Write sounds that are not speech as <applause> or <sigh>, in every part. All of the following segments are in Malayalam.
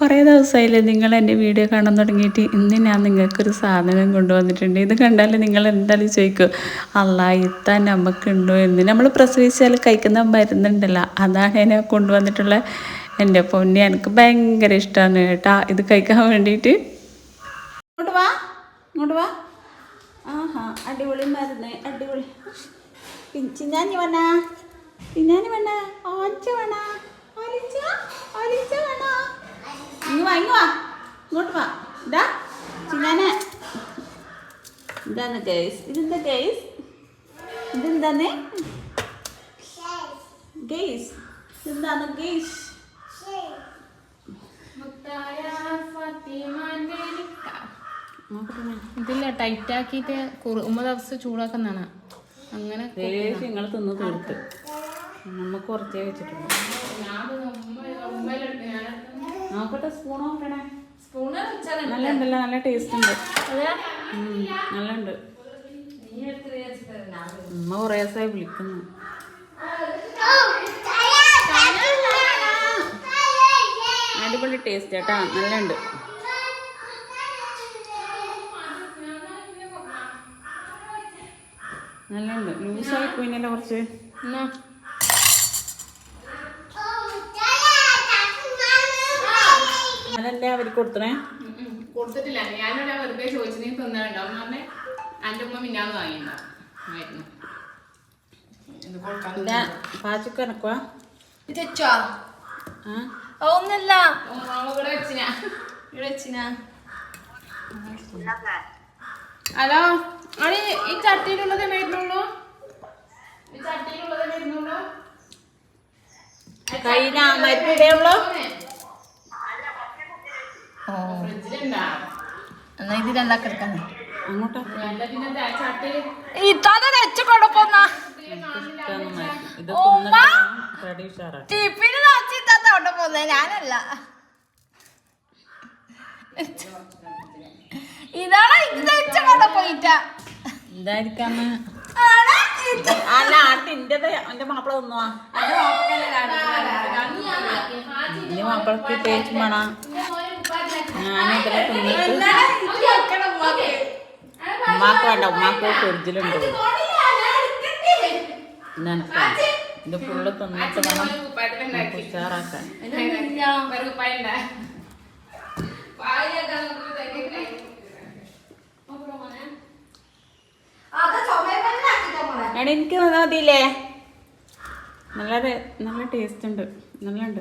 കുറേ ദിവസമായില്ലേ നിങ്ങൾ എന്റെ വീഡിയോ കാണാൻ തുടങ്ങിയിട്ട്. ഇന്ന് ഞാൻ നിങ്ങൾക്കൊരു സാധനം കൊണ്ടുവന്നിട്ടുണ്ട്. ഇത് കണ്ടാൽ നിങ്ങൾ എന്തായാലും ചോദിക്കും അല്ല ഇത്താൻ നമുക്കുണ്ടോ? എന്ന്. നമ്മൾ പ്രസവിച്ചാൽ കഴിക്കുന്ന മരുന്നുണ്ടല്ലോ. അതാണ് ഞാൻ കൊണ്ടുവന്നിട്ടുള്ള എന്റെ പൊന്നി. എനിക്ക് ഭയങ്കര ഇഷ്ടമാണ് കേട്ടാ. ഇത് കഴിക്കാൻ വേണ്ടിയിട്ട്. ഇങ്ങോട്ട് വാ. ഇങ്ങോട്ട് വാ. ആഹാ അടിപൊളി മരുന്ന്. അടിപൊളി. ചിഞ്ഞാഞ്ഞി വണ്ണ ചിഞ്ഞാഞ്ഞി വണ്ണ ഓച്ച വേണ ഓലിച്ച ഓലിച്ച വേണ ഇങ്ങ് വാ ഇങ്ങ് വാ. ഇങ്ങോട്ട് വാ. ഇതാ ചിന്നാനെ. ഇതാണ് ഗൈസ് ഇതെന്താ ഗൈസ് ഇതെന്താന്ന്? ഗൈസ് ഇതെന്താണ് ഗൈസ്. ഇതില്ല ടൈറ്റ് ആക്കിയിട്ട് ഉമ്മ ദിവസം ചൂടാക്കുന്നതാണ്. അങ്ങനെ നിങ്ങൾ തിന്ന് തീർത്ത്. നമുക്ക് കുറച്ചേ വെച്ചിട്ടുള്ളൂ. നോക്കട്ടെ സ്പൂൺ നോക്കണേ സ്പൂണ് നല്ല ഉണ്ടല്ലോ നല്ല ടേസ്റ്റ് ഉണ്ട്. നല്ല ഉണ്ട് ഉമ്മ കുറേ ദിവസമായി വിളിക്കുന്നു. അടിപൊളി ടേസ്റ്റ് കേട്ടാ നല്ല ഉണ്ട് നല്ല ഉണ്ട് ലൂസായി പോയിനല്ലോ കുറച്ച്? എന്നാ? അതല്ലേ അവർക്ക് കൊടുത്തണേ. കൊടുത്തിട്ടില്ല. ഞാനിവിടെ വെറുതെ ചോദിച്ചു നീ തിന്നാറുണ്ടാവും പറഞ്ഞെ എന്റെ ഉമ്മ മിന്നാന്ന് വാങ്ങിയിട്ടുണ്ടാവും. ഇത് പാച്ചക്ക് എനക്കുവാ? ആ? ഒന്നല്ല. ഇവിടെ വെച്ചിനാ. ഇവിടെ വെച്ചിനാ. ഹലോ? അണി ഈ ചട്ടിയിലുള്ളതേ വരുന്നുള്ളൂ ഈ ചട്ടിയിലുള്ളതേ വരുന്നുള്ളൂ കയ്യിലാ മരുന്നിടേ ഉള്ളൂ. എന്നാ പിന്നെ ദാ ചട്ടി ഇത്താതെ വെച്ച് കൊണ്ടപ്പോന്നാ ടിപ്പിന് നോക്കി ഇത്താത്ത കൊണ്ടപ്പോന്നെ ഞാനല്ല ഇതാണ് ഇത് വെച്ച് കൊണ്ടപ്പോയിട്ട എന്തായിരിക്കാന്ന് അല്ല ആട്ടി ഇന്റത് എന്റെ മാപ്പിള തിന്നുവാ ഇനി മാപ്പിളക്ക് തേച്ച് വേണം ഞാനിതിലെ വേണ്ട ഉമ്മാക്ക് ഫ്രിഡ്ജിലുണ്ട്. നിനക്ക് ഫുള്ള് തിന്നിട്ട് വേണം ഉഷാറാക്കാൻ എടാ എനിക്ക് മതിയില്ലേ? നല്ല നല്ല ടേസ്റ്റ് ഉണ്ട്. നല്ല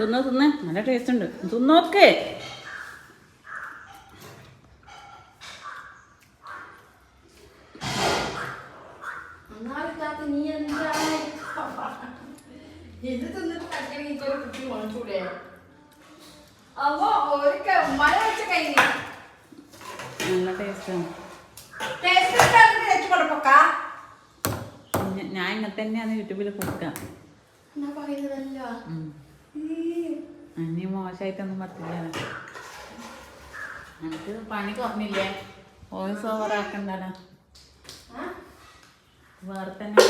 തിന്ന് തിന്ന്. നല്ല ടേസ്റ്റ് ഉണ്ട്. തിന്നോക്കേ. ഇത് തിന്നിട്ട് കഴിക്കണമെങ്കിൽ എനിക്കൊരു കുട്ടി വാങ്ങിച്ചൂടെ? അപ്പൊ ഒരിക്കൽ മഴ വെച്ച കഴിഞ്ഞു. നല്ല ടേസ്റ്റ് ആണ്. ടേസ്റ്റ് ഞ- ഞാൻ ഇങ്ങനെ തന്നെയാണ് യൂട്യൂബിൽ കൊടുക്കുക. ഇനി മോശമായിട്ടൊന്നും പറ്റില്ല. എനിക്ക് പണി കുറഞ്ഞില്ലേ? വോയിസ് ഓവർ ആക്കണ്ടല്ലോ വേറെ തന്നെ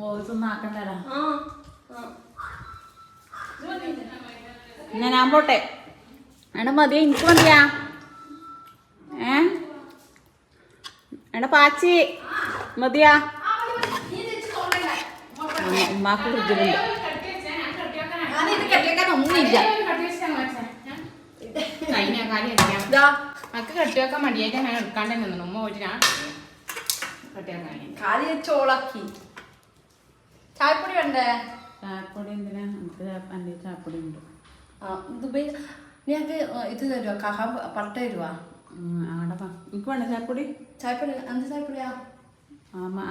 വോയിസ് ഒന്നും ആക്കണ്ടല്ലോ ഞാൻ ഞാൻ പോട്ടെ. എടാ മതി എനിക്ക് മതിയാ. ഏ? എടാ പാച്ചി മതിയാ. ഉമ്മാക്ക് ഫ്രിഡ്ജിലുണ്ട്. ഒന്നുമില്ല. അക്ക് കെട്ടിവെക്കാൻ മടിയായിട്ട് ഞാൻ എടുക്കാണ്ട് നിന്നു. ഉമ്മ പോയിട്ട് ഞാൻ കെട്ടിവെക്കാൻ കാലി ചോളാക്കി. ചായപ്പൊടി വേണ്ടേ? ചായപ്പൊടി എന്തിനാ? എനിക്ക് എന്റെ ചായപ്പൊടി ഉണ്ട്. ആ ദുബൈ ഞങ്ങൾക്ക് ഇത് തരുവാ? കഹ പട്ട തരുവാ? എനിക്ക് വേണ്ട ചായപ്പൊടി? ചായപ്പൊടി എന്ത് ചായപ്പൊടിയാ?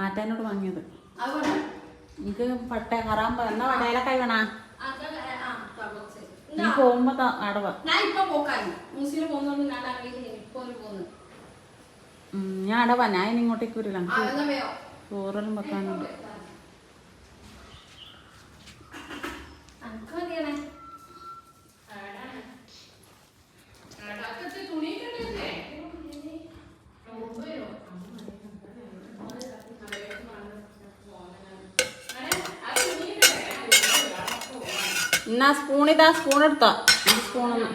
ആറ്റാനോട് വാങ്ങിയത്. അത് വേണ്ട. എനിക്ക് പട്ട കറാൻ എന്നാ വടയിലൊക്കെ വേണ? അത് ആ, ആ, നീ പോകുമ്പോ ഞാൻ പോകുന്നോണ്ട് ഞാൻ ഇനി ഇങ്ങോട്ടേക്ക് വരില്ല. ചോറെല്ലാം വെക്കാനുണ്ട്. എന്നാ സ്പൂൺ ഇതാ സ്പൂൺ എടുത്തോ. സ്പൂണൊന്ന്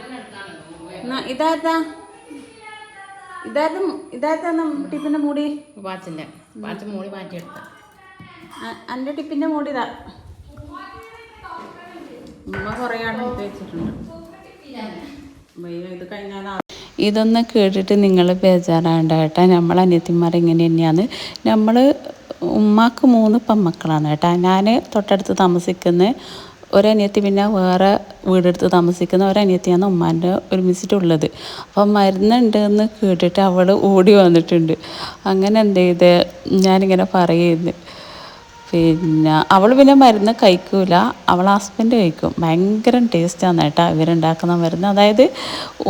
എന്നാ ഇതായിരുന്നാ ഇതായിരുന്നു ഇതായിരുന്നു ടിപ്പിന്റെ മൂടി? പാച്ചില്ല പാച്ച മൂടി മാറ്റിയെടുത്ത എന്റെ ടിപ്പിന്റെ മൂടി ഇതാ. ഉമ്മ കുറേ വെച്ചിട്ടുണ്ട്. ഇത് കഴിഞ്ഞാൽ ഇതൊന്ന് കേട്ടിട്ട് നിങ്ങൾ ബേജാറാണ്ട കേട്ടാ. നമ്മൾ അനിയത്തിമാർ ഇങ്ങനെ തന്നെയാണ്. നമ്മൾ ഉമ്മാക്ക് മൂന്ന് പെമ്മക്കളാണ് കേട്ടാ. ഞാൻ തൊട്ടടുത്ത് താമസിക്കുന്ന ഒരനിയത്തി പിന്നെ വേറെ വീടെടുത്ത് താമസിക്കുന്ന ഒരനിയത്തിയാണ് ഉമ്മാന്റെ ഒരുമിച്ചിട്ടുള്ളത്. അപ്പം മരുന്നുണ്ട് എന്ന് കേട്ടിട്ട് അവൾ ഓടി വന്നിട്ടുണ്ട്. അങ്ങനെ എന്ത് ചെയ്ത്? ഞാനിങ്ങനെ പറയുന്നു. പിന്നെ അവൾ പിന്നെ മരുന്ന് കഴിക്കൂല. അവൾ ഹസ്ബൻഡ് കഴിക്കും. ഭയങ്കര ടേസ്റ്റാണ് കേട്ടോ ഇവരുണ്ടാക്കുന്ന മരുന്ന്. അതായത്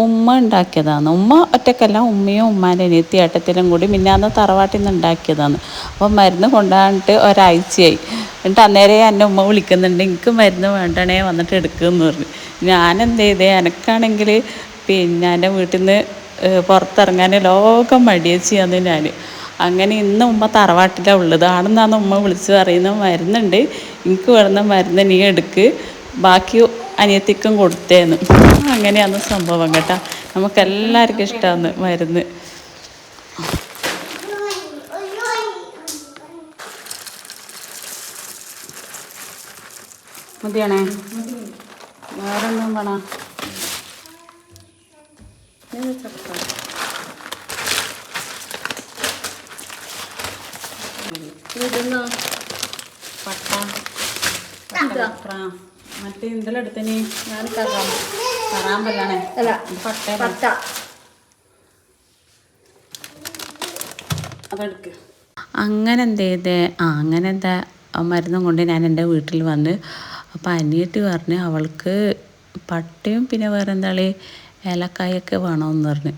ഉമ്മ ഉണ്ടാക്കിയതാണ്. ഉമ്മ ഒറ്റക്കല്ല ഉമ്മയും ഉമ്മാന്റെ അനിയത്തി ഏട്ടത്തിലും കൂടി മിന്നാന്ന് തറവാട്ടിൽ നിന്ന് ഉണ്ടാക്കിയതാണ്. അപ്പോൾ മരുന്ന് കൊണ്ടുവന്നിട്ട് ഒരാഴ്ചയായി. എന്നിട്ട് അന്നേരം എന്റെ ഉമ്മ വിളിക്കുന്നുണ്ട് എനിക്ക് മരുന്ന് വേണ്ടണേ വന്നിട്ട് എടുക്കുമെന്ന് പറഞ്ഞു. ഞാൻ എന്ത് ചെയ്തേ എനക്കാണെങ്കിൽ പിന്നെ എന്റെ വീട്ടിൽ നിന്ന് പുറത്തിറങ്ങാൻ ലോകം മടിയച്ചിയാന്ന് ഞാൻ അങ്ങനെ ഇന്ന് ഉമ്മ തറവാട്ടിലാണ് ഉള്ളത്. ആണെന്നാണ് ഉമ്മ വിളിച്ച് പറയുന്നത്. മരുന്നുണ്ട്. എനിക്ക് വേണമെന്ന മരുന്ന് നീ എടുക്ക്. ബാക്കി അനിയത്തിക്കും കൊടുത്തേന്ന്. അങ്ങനെയാണ് സംഭവം കേട്ടോ. നമുക്കെല്ലാവർക്കും ഇഷ്ടമാണ് മരുന്ന്. മതിയാണേ? വേറെ ഒന്നും വേണോ പട്ട. പട്ട മറ്റേ എന്തെല്ലാം എടുത്തനി ഞാൻ കറാം കറാമ്പല്ലാണേ അല്ല പട്ട പട്ട. അതെടുക്ക്. അങ്ങനെ എന്ത് ചെയ്തേ ആ അങ്ങനെന്താ? മരുന്നും കൊണ്ട് ഞാൻ എന്റെ വീട്ടിൽ വന്ന് അപ്പം അനിയത്തി പറഞ്ഞ് അവൾക്ക് പട്ടയും പിന്നെ വേറെ എന്താണ് ഏലക്കായൊക്കെ വേണമെന്ന് പറഞ്ഞു.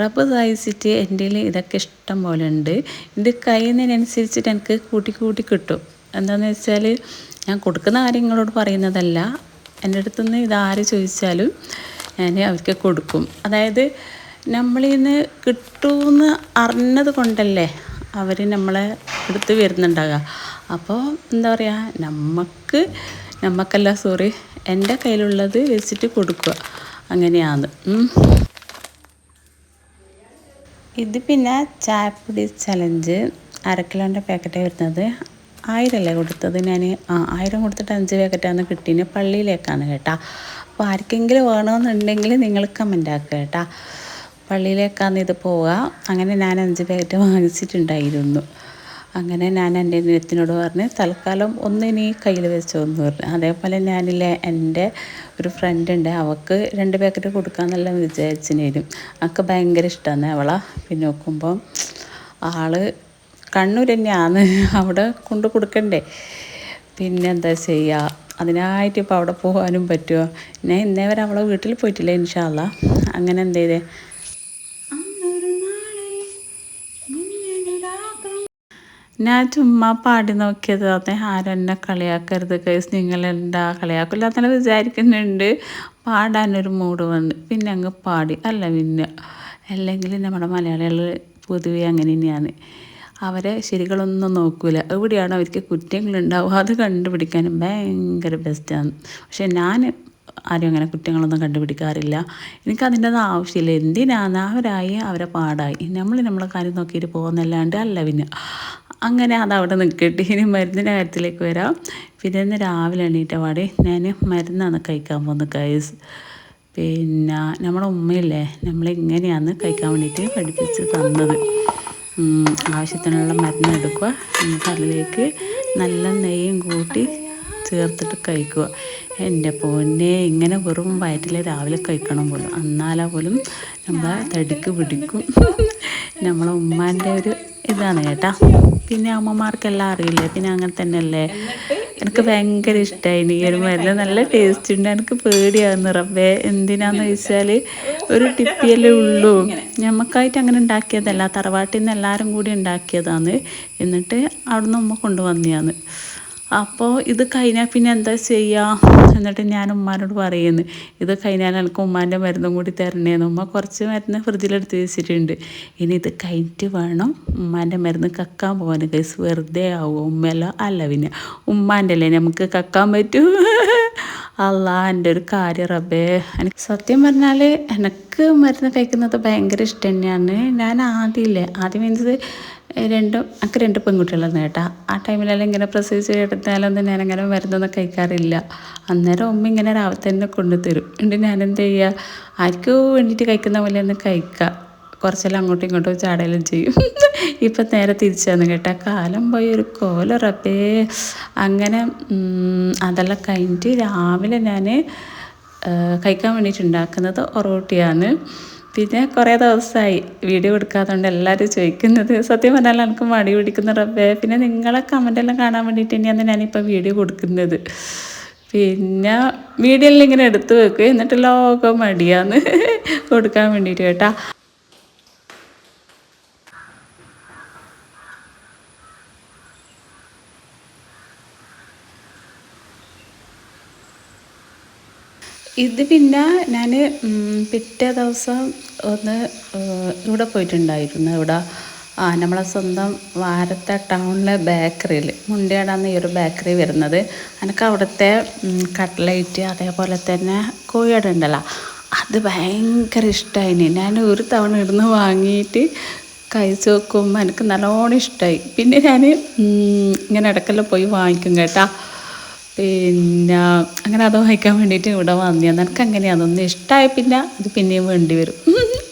റബ്ബ് സായിച്ചിട്ട് എന്റെ ഇതൊക്കെ ഇഷ്ടം പോലെ ഉണ്ട്. ഇത് കഴിയുന്നതിനനുസരിച്ചിട്ട് എനിക്ക് കൂട്ടി കൂട്ടി കിട്ടും. എന്താണെന്ന് വെച്ചാൽ ഞാൻ കൊടുക്കുന്ന കാര്യങ്ങളോട് പറയുന്നതല്ല. എന്റെ അടുത്തുനിന്ന് ഇതാര് ചോദിച്ചാലും ഞാൻ അവർക്ക് കൊടുക്കും. അതായത് നമ്മളിൽ നിന്ന് കിട്ടുമെന്ന് അറിഞ്ഞത് കൊണ്ടല്ലേ അവർ നമ്മളെ എടുത്ത് വരുന്നുണ്ടാകുക അപ്പോൾ എന്താ പറയുക നമുക്ക് നമുക്കല്ല സോറി എന്റെ കയ്യിലുള്ളത് വെച്ചിട്ട് കൊടുക്കുക. അങ്ങനെയാണ്. ഇത് പിന്നെ ചായപ്പൊടി ചലഞ്ച് അരക്കിലോന്റെ പാക്കറ്റ് വരുന്നത്. ആയിരമല്ലേ കൊടുത്തത്? ഞാൻ ആ ആയിരം കൊടുത്തിട്ട് അഞ്ച് പാക്കറ്റാണ് കിട്ടീന് പള്ളിയിലേക്കാണ് കേട്ടോ. അപ്പോൾ ആർക്കെങ്കിലും വേണമെന്നുണ്ടെങ്കിൽ നിങ്ങൾ കമന്റ് ആക്കുക കേട്ടോ. പള്ളിയിലേക്കാണ് ഇത് പോവുക. അങ്ങനെ ഞാൻ അഞ്ച് പാക്കറ്റ് വാങ്ങിച്ചിട്ടുണ്ടായിരുന്നു. അങ്ങനെ ഞാൻ എന്റെ നിരത്തിനോട് പറഞ്ഞ് തൽക്കാലം ഒന്ന് ഇനി കയ്യിൽ വെച്ചോന്ന് പറഞ്ഞു. അതേപോലെ ഞാനില്ലേ എന്റെ ഒരു ഫ്രണ്ട് ഉണ്ട്. അവൾക്ക് രണ്ട് പാക്കറ്റ് കൊടുക്കാമെന്നെല്ലാം വിചാരിച്ചിനേരും അവൾക്ക് ഭയങ്കര ഇഷ്ടമാണ് അവളെ. പിന്നെ നോക്കുമ്പം ആൾ കണ്ണൂർ തന്നെയാണ് അവിടെ കൊണ്ട് കൊടുക്കണ്ടേ. പിന്നെ എന്താ ചെയ്യുക അതിനായിട്ട് ഇപ്പോൾ അവിടെ പോകാനും പറ്റുമോ ഞാൻ ഇന്നേ വരെ അവളെ വീട്ടിൽ പോയിട്ടില്ല ഇൻഷാല്ല അങ്ങനെ എന്ത് ചെയ്തേ? ഞാൻ ചുമ്മാ പാടി നോക്കിയത് അതെ ആരെന്നെ കളിയാക്കരുത് കേസ് നിങ്ങൾ എന്താ കളിയാക്കില്ല തന്നെ വിചാരിക്കുന്നുണ്ട്. പാടാനൊരു മൂഡ് വന്ന്. പിന്നെ അങ്ങ് പാടി. അല്ല പിന്നെ അല്ലെങ്കിൽ നമ്മുടെ മലയാളികൾ പൊതുവെ അങ്ങനെ തന്നെയാണ്. അവരെ ശരികളൊന്നും നോക്കൂല. എവിടെയാണ് അവർക്ക് കുറ്റങ്ങളുണ്ടാവുക അത് കണ്ടുപിടിക്കാനും ഭയങ്കര ബെസ്റ്റാണ് പക്ഷെ ഞാൻ ആരും അങ്ങനെ കുറ്റങ്ങളൊന്നും കണ്ടുപിടിക്കാറില്ല. എനിക്ക് അതിന്റെത് ആവശ്യമില്ല. എന്തിനാണ്? അവരായി അവരെ പാടായി. നമ്മൾ നമ്മളെ കാര്യം നോക്കിയിട്ട് പോകുന്നല്ലാണ്ട് അല്ല പിന്നെ. അങ്ങനെ അതവിടെ നിൽക്കട്ടെ ഇനി മരുന്നിന്റെ കാര്യത്തിലേക്ക് വരാം. പിന്നെ ഇന്ന് രാവിലെ എണീറ്റ പാടെ ഞാൻ മരുന്നാണ് കഴിക്കാൻ പോകുന്നത് കൈസ് പിന്നെ നമ്മുടെ ഉമ്മയില്ലേ നമ്മളിങ്ങനെയാണ് കഴിക്കാൻ വേണ്ടിയിട്ട് പഠിപ്പിച്ച് തന്നത്. ആവശ്യത്തിനുള്ള മരുന്ന് എടുക്കുക എന്നിട്ട് അതിലേക്ക് നല്ല നെയ്യും കൂട്ടി ചേർത്തിട്ട് കഴിക്കുക എന്റെ പൊന്നെ ഇങ്ങനെ വെറും വയറ്റിൽ രാവിലെ കഴിക്കണം പോലും. എന്നാലാ പോലും നമ്മളെ തടിക്ക് പിടിക്കും. നമ്മളെ ഉമ്മാന്റെ ഒരു ഇതാണ് കേട്ടാ. പിന്നെ അമ്മമാർക്കെല്ലാം അറിയില്ലേ? പിന്നെ അങ്ങനെ തന്നെയല്ലേ? എനിക്ക് ഭയങ്കര ഇഷ്ടമായി ഈ ഒരു മരുന്ന് നല്ല ടേസ്റ്റ് ഉണ്ട്. എനിക്ക് പേടിയാകുന്നു റബ്ബേ. എന്തിനാന്ന് വെച്ചാൽ ഒരു ടിപ്പിയല്ലേ ഉള്ളൂ. ഞമ്മക്കായിട്ട് അങ്ങനെ ഉണ്ടാക്കിയതല്ല. തറവാട്ടിൽ നിന്ന് എല്ലാവരും കൂടി ഉണ്ടാക്കിയതാണ്. എന്നിട്ട് അവിടുന്ന് ഉമ്മ കൊണ്ടുവന്നെയാണ് അപ്പോൾ ഇത് കഴിഞ്ഞാൽ പിന്നെ എന്താ ചെയ്യുക എന്നിട്ട് ഞാൻ ഉമ്മാനോട് പറയുന്നു. ഇത് കഴിഞ്ഞാൽ എനിക്ക് ഉമ്മാന്റെ മരുന്നും കൂടി തരണേന്ന്. ഉമ്മ കുറച്ച് മരുന്ന് ഫ്രിഡ്ജിലെടുത്ത് വെച്ചിട്ടുണ്ട്. ഇനി ഇത് കഴിഞ്ഞിട്ട് വേണം ഉമ്മാന്റെ മരുന്ന് കക്കാൻ പോകാൻ. കേസ് വെറുതെ ആവുമോ ഉമ്മയല്ല അല്ല പിന്നെ. ഉമ്മാന്റെ അല്ലേ നമുക്ക് കക്കാൻ പറ്റൂ? അല്ല എന്റെ ഒരു കാര്യം റബ്ബേ. എനിക്ക് സത്യം പറഞ്ഞാൽ എനിക്ക് മരുന്ന് കഴിക്കുന്നത് ഭയങ്കര ഇഷ്ടം തന്നെയാണ് ഞാൻ ആദ്യമില്ലേ? ആദ്യം മീൻസ് രണ്ടും എനിക്ക് രണ്ട് പെൺകുട്ടികളാണ് കേട്ടാ. ആ ടൈമിലെല്ലാം ഇങ്ങനെ പ്രസവിച്ച് എടുത്താലൊന്നും ഞാനങ്ങനെ മരുന്നൊന്നും കഴിക്കാറില്ല. അന്നേരം ഉമ്മ ഇങ്ങനെ രാവിലെ തന്നെ കൊണ്ടുതരും എന്നിട്ട് ഞാൻ എന്ത് ചെയ്യുക ആർക്കും വേണ്ടിയിട്ട് കഴിക്കുന്ന പോലെ ഒന്ന് കഴിക്കുക കുറച്ചെല്ലാം അങ്ങോട്ടും ഇങ്ങോട്ടും ചാടലും ചെയ്യും. <laughs> ഇപ്പം നേരെ തിരിച്ചാന്ന് കേട്ടാ. കാലം പോയി ഒരു കോലുറപ്പേ അങ്ങനെ അതെല്ലാം കഴിഞ്ഞിട്ട് രാവിലെ ഞാൻ കഴിക്കാൻ വേണ്ടിയിട്ട് ഉണ്ടാക്കുന്നത് ഒറോട്ടിയാണ് പിന്നെ കുറേ ദിവസമായി വീഡിയോ കൊടുക്കാത്തതുകൊണ്ട് എല്ലാവരും ചോദിക്കുന്നത് സത്യം പറഞ്ഞാൽ എനിക്ക് മടി പിടിക്കുന്ന റബ്ബേ. പിന്നെ നിങ്ങളെ കമന്റെല്ലാം കാണാൻ വേണ്ടിയിട്ട് തന്നെയാണ് ഞാനിപ്പോൾ വീഡിയോ കൊടുക്കുന്നത്. പിന്നെ വീഡിയോയിൽ ഇങ്ങനെ എടുത്തു വെക്കുക എന്നിട്ട് ലോകം മടിയാന്ന് കൊടുക്കാൻ വേണ്ടിയിട്ട് കേട്ടാ. ഇത് പിന്നെ ഞാൻ പിറ്റേ ദിവസം ഒന്ന് ഇവിടെ പോയിട്ടുണ്ടായിരുന്നു. ഇവിടെ ആ നമ്മളെ സ്വന്തം വാരത്തെ ടൗണിലെ ബേക്കറിയിൽ മുണ്ടിയാടാന്ന് ഈ ഒരു ബേക്കറി വരുന്നത്. എനിക്ക് അവിടുത്തെ കട്ട്ലൈറ്റ് അതേപോലെ തന്നെ കോഴിയുടെ ഉണ്ടല്ലോ അത് ഭയങ്കര ഇഷ്ടമായി ഞാൻ ഒരു തവണ ഇവിടുന്ന് വാങ്ങിയിട്ട് കഴിച്ച് നോക്കുമ്പോൾ എനിക്ക് നല്ലോണം ഇഷ്ടമായി പിന്നെ ഞാൻ ഇങ്ങനെ ഇടയ്ക്കെല്ലാം പോയി വാങ്ങിക്കും കേട്ടാ. പിന്നെ അങ്ങനെ അത് വായിക്കാൻ വേണ്ടിയിട്ട് ഇവിടെ വന്നു എനിക്ക് അങ്ങനെയാണ് ഒന്ന് ഇഷ്ടമായി പിന്നെ അത് പിന്നെയും വേണ്ടി വരും. <laughs>